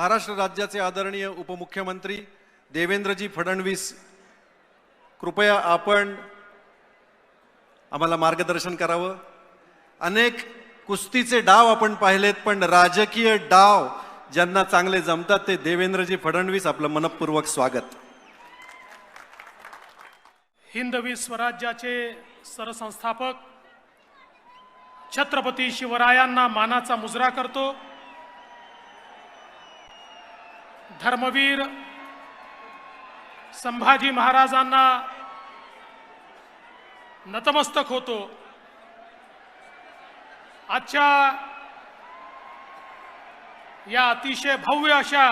महाराष्ट्र राज्याचे आदरणीय उपमुख्यमंत्री देवेंद्रजी फडणवीस कृपया आपण आम्हाला मार्गदर्शन करावं. अनेक कुस्तीचे डाव आपण पाहिलेत पण राजकीय डाव ज्यांना चांगले जमतात ते देवेंद्रजी फडणवीस आपलं मनपूर्वक स्वागत. हिंदवी स्वराज्याचे सरसंस्थापक छत्रपती शिवरायांना मानाचा मुजरा करतो. धर्मवीर संभाजी महाराजांना नतमस्तक होतो. आजच्या या अतिशय भव्य अशा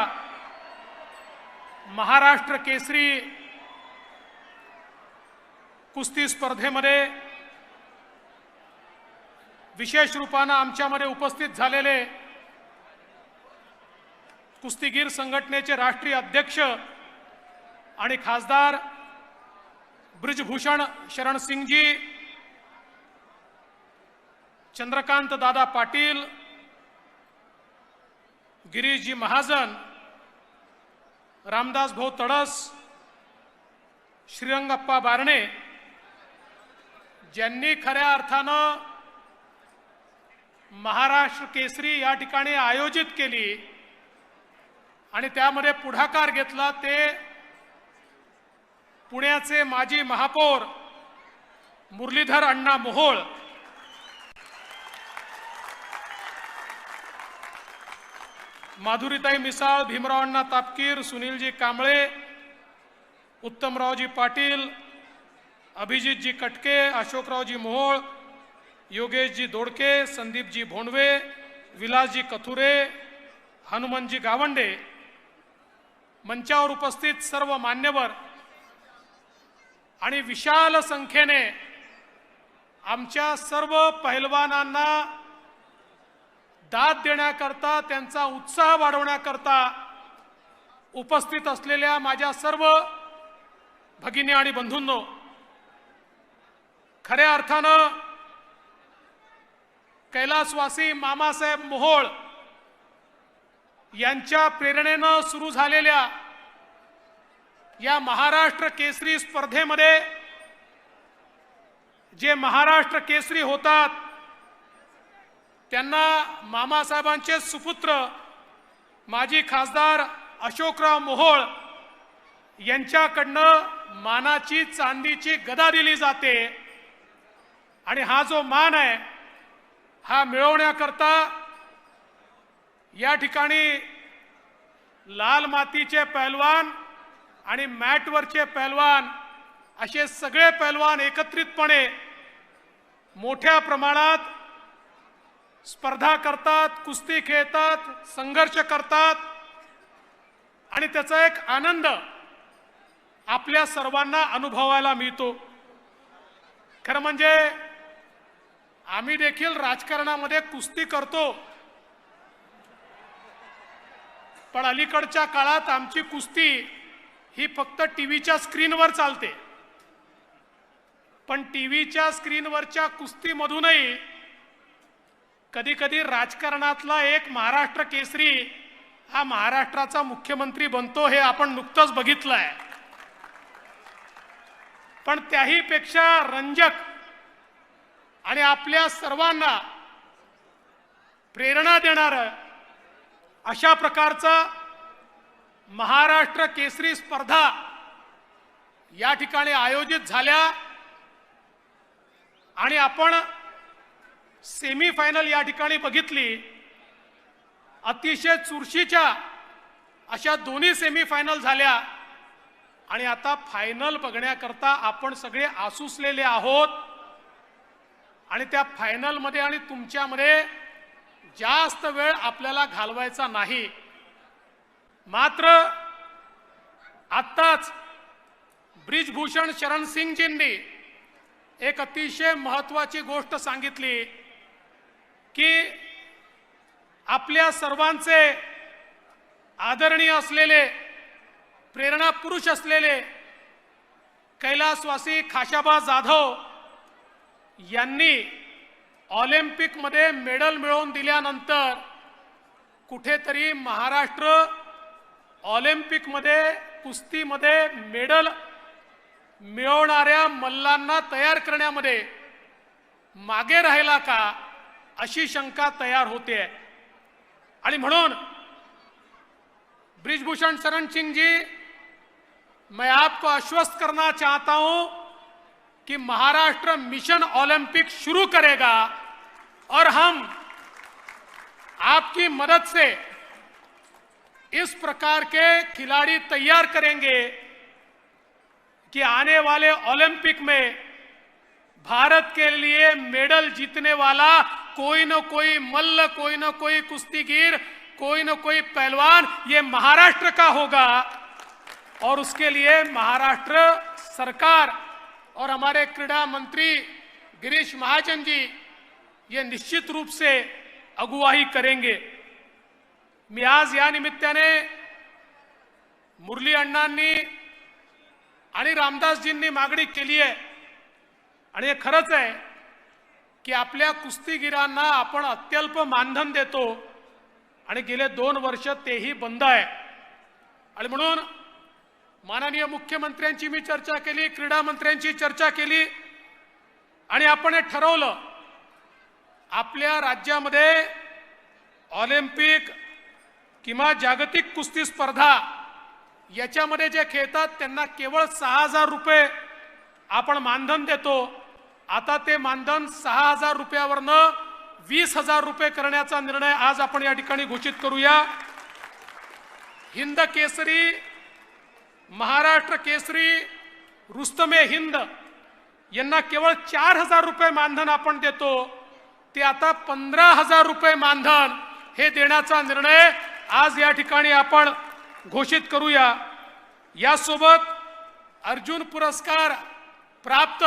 महाराष्ट्र केसरी कुस्ती स्पर्धेमध्ये विशेष रूपानं आमच्यामध्ये उपस्थित झालेले कुस्तीगीर संघटनेचे राष्ट्रीय अध्यक्ष आणि खासदार ब्रिजभूषण शरणसिंगजी चंद्रकांत दादा पाटील गिरीशजी महाजन रामदास भाऊ तडस श्रीरंगप्पा बारणे ज्यांनी खऱ्या अर्थानं महाराष्ट्र केसरी या ठिकाणी आयोजित केली. आणि त्यामध्ये पुढाकार घेतला ते पुण्याचे माजी महापौर मुरलीधर अण्णा मोहोळ. माधुरीताई मिसाळ भीमराव अण्णा तापकीर सुनीलजी कांबळे उत्तमरावजी पाटील अभिजितजी कटके अशोकरावजी मोहोळ योगेशजी दोडके संदीपजी भोंडवे विलासजी कथुरे हनुमानजी गावंडे मंचावर उपस्थित सर्व मान्यवर आणि विशाल संख्येने आमच्या सर्व पहिलवानांना दाद देण्याकरता त्यांचा उत्साह वाढवण्याकरता उपस्थित असलेल्या माझ्या सर्व भगिनी आणि बंधूंनो खऱ्या अर्थानं कैलासवासी मामासाहेब मोहोळ यांच्या प्रेरणेनं सुरू झालेल्या या महाराष्ट्र केसरी स्पर्धेमध्ये जे महाराष्ट्र केसरी होतात त्यांना मामासाहेबांचे सुपुत्र माजी खासदार अशोकराव मोहोळ यांच्याकडनं मानाची चांदीची गदा दिली जाते. आणि हा जो मान आहे हा मिळवण्याकरता या ठिकाणी लाल मातीचे पहलवान आणि मॅटवरचे पहलवान असे सगळे पहलवान एकत्रितपणे मोठ्या प्रमाणात स्पर्धा करतात कुस्ती खेळतात संघर्ष करतात. आणि त्याचा एक आनंद आपल्या सर्वांना अनुभवायला मिळतो. खरं म्हणजे आम्ही देखील राजकारणामध्ये कुस्ती करतो. पण अलीकडच्या काळात आमची कुस्ती ही फक्त टीव्हीच्या स्क्रीनवर चालते. पण टीव्हीच्या स्क्रीनवरच्या कुस्तीमधूनही कधी कधी राजकारणातला एक महाराष्ट्र केसरी हा महाराष्ट्राचा मुख्यमंत्री बनतो हे आपण नुकतंच आहे पण त्याही पेक्षा रंजक आणि आपल्या सर्वांना प्रेरणा देणारं अशा प्रकारचा महाराष्ट्र केसरी स्पर्धा या ठिकाणी आयोजित झाल्या. आणि आपण सेमी फायनल या ठिकाणी बघितली. अतिशय चुरशीच्या अशा दोन्ही सेमी फायनल झाल्या. आणि आता फायनल बघण्याकरता आपण सगळे आसुसलेले आहोत. आणि त्या फायनलमध्ये आणि तुमच्यामध्ये जास्त वेळ आपल्याला घालवायचा नाही. मात्र आत्ताच ब्रिजभूषण शरण सिंगजींनी एक अतिशय महत्वाची गोष्ट सांगितली की आपल्या सर्वांचे आदरणीय असलेले प्रेरणा पुरुष असलेले कैलासवासी खाशाबा जाधव यांनी ऑलिम्पिकमध्ये मेडल मिळवून दिल्यानंतर कुठेतरी महाराष्ट्र ऑलिम्पिकमध्ये कुस्तीमध्ये मेडल मिळवणाऱ्या मल्लांना तयार करण्यामध्ये मागे राहिला का अशी शंका तयार होते. आणि म्हणून ब्रिजभूषण शरण सिंह जी मैं आपको आश्वस्त करना चाहता हूं कि महाराष्ट्र मिशन ओलंपिक शुरू करेगा और हम आपकी मदद से इस प्रकार के खिलाड़ी तैयार करेंगे कि आने वाले ओलंपिक में भारत के लिए मेडल जीतने वाला कोई न कोई मल्ल, कोई न कोई कुश्तीगीर, कोई न कोई पहलवान ये महाराष्ट्र का होगा और उसके लिए महाराष्ट्र सरकार और हमारे क्रीडा मंत्री गिरीश महाजन जी ये निश्चित रूप से अगुवाही करेंगे। मी आज या निमित्ताने मुरली अण्णांनी आणि रामदासजींनी मागणी केली आहे आणि हे खरंच आहे की आपल्या कुस्तीगिरांना आपण अत्यल्प मानधन देतो आणि गेले दोन वर्ष तेही बंद आहे. आणि म्हणून माननीय मुख्यमंत्र्यांची मी चर्चा केली क्रीडा मंत्र्यांची चर्चा केली. आणि आपण हे ठरवलं आपल्या राज्यामध्ये ऑलिम्पिक किंवा जागतिक कुस्ती स्पर्धा याच्यामध्ये जे खेळतात त्यांना केवळ सहा हजार रुपये आपण मानधन देतो. आता ते मानधन सहा हजार रुपयावरनं वीस हजार रुपये करण्याचा निर्णय आज आपण या ठिकाणी घोषित करूया. हिंद केसरी महाराष्ट्र केसरी रुस्तमे हिंद यांना केवळ चार हजार रुपये मानधन आपण देतो. ते आता पंधरा हजार रुपये मानधन हे देण्याचा निर्णय आज या ठिकाणी आपण घोषित करूया. यासोबत अर्जुन पुरस्कार प्राप्त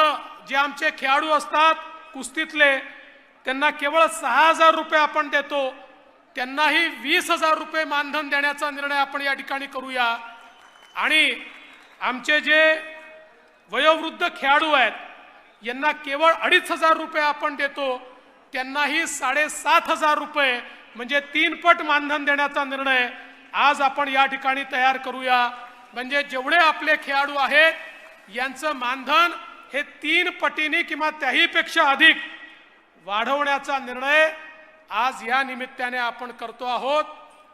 जे आमचे खेळाडू असतात कुस्तीतले त्यांना केवळ सहा हजार रुपये आपण देतो. त्यांनाही वीस हजार रुपये मानधन देण्याचा निर्णय आपण या ठिकाणी करूया. आणि आमचे जे वयोवृद्ध खेळाडू आहेत यांना केवळ अडीच हजार रुपये आपण देतो त्यांनाही साडेसात हजार रुपये म्हणजे तीनपट मानधन देण्याचा निर्णय आज आपण या ठिकाणी तयार करूया. म्हणजे जेवढे आपले खेळाडू आहेत यांचं मानधन हे तीन पटीने किंवा त्याहीपेक्षा अधिक वाढवण्याचा निर्णय आज या निमित्ताने आपण करतो आहोत.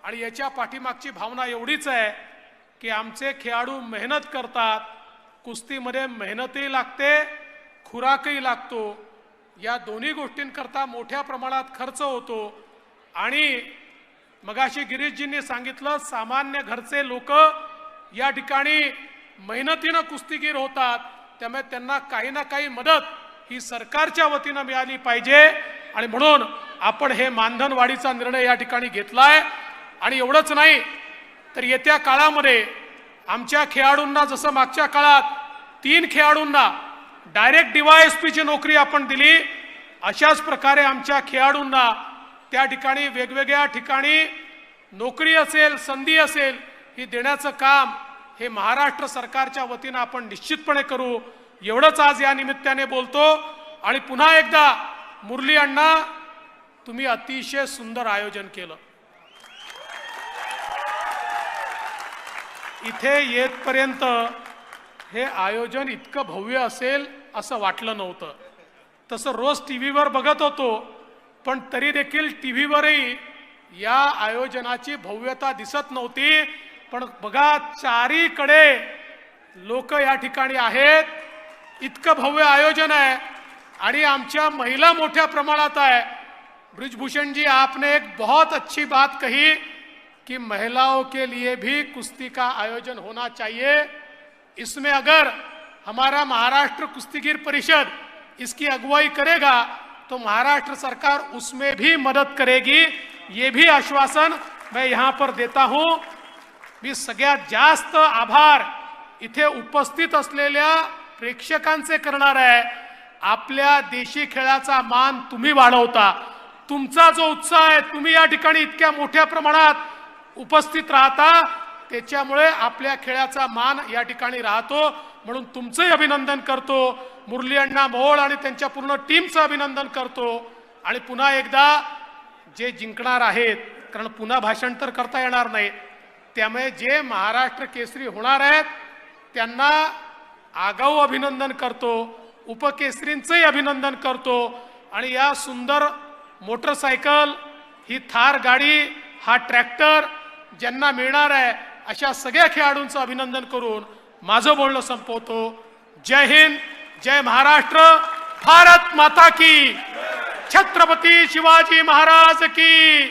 आणि याच्या पाठीमागची भावना एवढीच आहे की आमचे खेळाडू मेहनत करतात कुस्तीमध्ये मेहनतही लागते खुराकही लागतो. या दोन्ही गोष्टींकरता मोठ्या प्रमाणात खर्च होतो. आणि मगाशी गिरीशजींनी सांगितलं सामान्य घरचे लोक या ठिकाणी मेहनतीनं कुस्तीगीर होतात. त्यामुळे त्यांना काही ना काही मदत ही सरकारच्या वतीनं मिळाली पाहिजे. आणि म्हणून आपण हे मानधनवाढीचा निर्णय या ठिकाणी घेतलाय. आणि एवढंच नाही तर येत्या काळामध्ये आमच्या खेळाडूंना जसं मागच्या काळात तीन खेळाडूंना डायरेक्ट डीवायएसपीची नोकरी आपण दिली अशाच प्रकारे आमच्या खेळाडूंना त्या ठिकाणी वेगवेगळ्या ठिकाणी नोकरी असेल संधी असेल ही देण्याचं काम हे महाराष्ट्र सरकारच्या वतीनं आपण निश्चितपणे करू. एवढंच आज या निमित्ताने बोलतो. आणि पुन्हा एकदा मुरली अण्णा तुम्ही अतिशय सुंदर आयोजन केलं. इथे येतपर्यंत हे आयोजन इतकं भव्य असेल असं वाटलं नव्हतं. तसं रोज टी व्हीवर बघत होतो पण तरी देखील टी व्हीवरही या आयोजनाची भव्यता दिसत नव्हती. पण बघा चारीकडे लोक या ठिकाणी आहेत. इतकं भव्य आयोजन आहे आणि आमच्या महिला मोठ्या प्रमाणात आहे. ब्रिजभूषण जी आपने एक बहुत अच्छी बात कही. कि महिलाओं के लिए भी कुश्ती का आयोजन होना चाहिए। इसमें अगर हमारा महाराष्ट्र कुश्तीगीर परिषद इसकी अगुवाई करेगा तो महाराष्ट्र सरकार उसमें भी मदद करेगी। ये भी आश्वासन मैं यहाँ पर देता हूँ। मी सगळ्यात जास्त आभार इथे उपस्थित असलेल्या प्रेक्षकांचे करणार आहे। आपल्या देशी खेळाचा मान तुम्ही वाढवता। तुमचा जो उत्साह आहे तुम्ही या ठिकाणी इतक्या मोठ्या प्रमाणात उपस्थित राहता त्याच्यामुळे आपल्या खेळाचा मान या ठिकाणी राहतो. म्हणून तुमचंही अभिनंदन करतो. मुरली अण्णा मोहोळ आणि त्यांच्या पूर्ण टीमचं अभिनंदन करतो. आणि पुन्हा एकदा जे जिंकणार आहेत कारण पुन्हा भाषण तर करता येणार नाही त्यामुळे जे महाराष्ट्र केसरी होणार आहेत त्यांना आगाऊ अभिनंदन करतो. उपकेसरींचंही अभिनंदन करतो. आणि या सुंदर मोटरसायकल ही थार गाडी हा ट्रॅक्टर ज्यांना मिळणार आहे अशा सगळ्या खेळाडूंचं अभिनंदन करून माझं बोलणं संपवतो. जय हिंद जय महाराष्ट्र भारत माता की. छत्रपती शिवाजी महाराज की.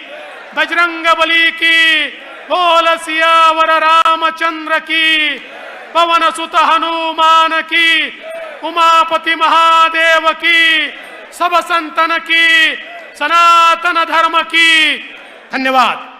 बजरंग बली की. बोल सियावर रामचंद्र की. पवन सुत हनुमान की. उमापति महादेव की. सब संतन की. सनातन धर्म की. धन्यवाद.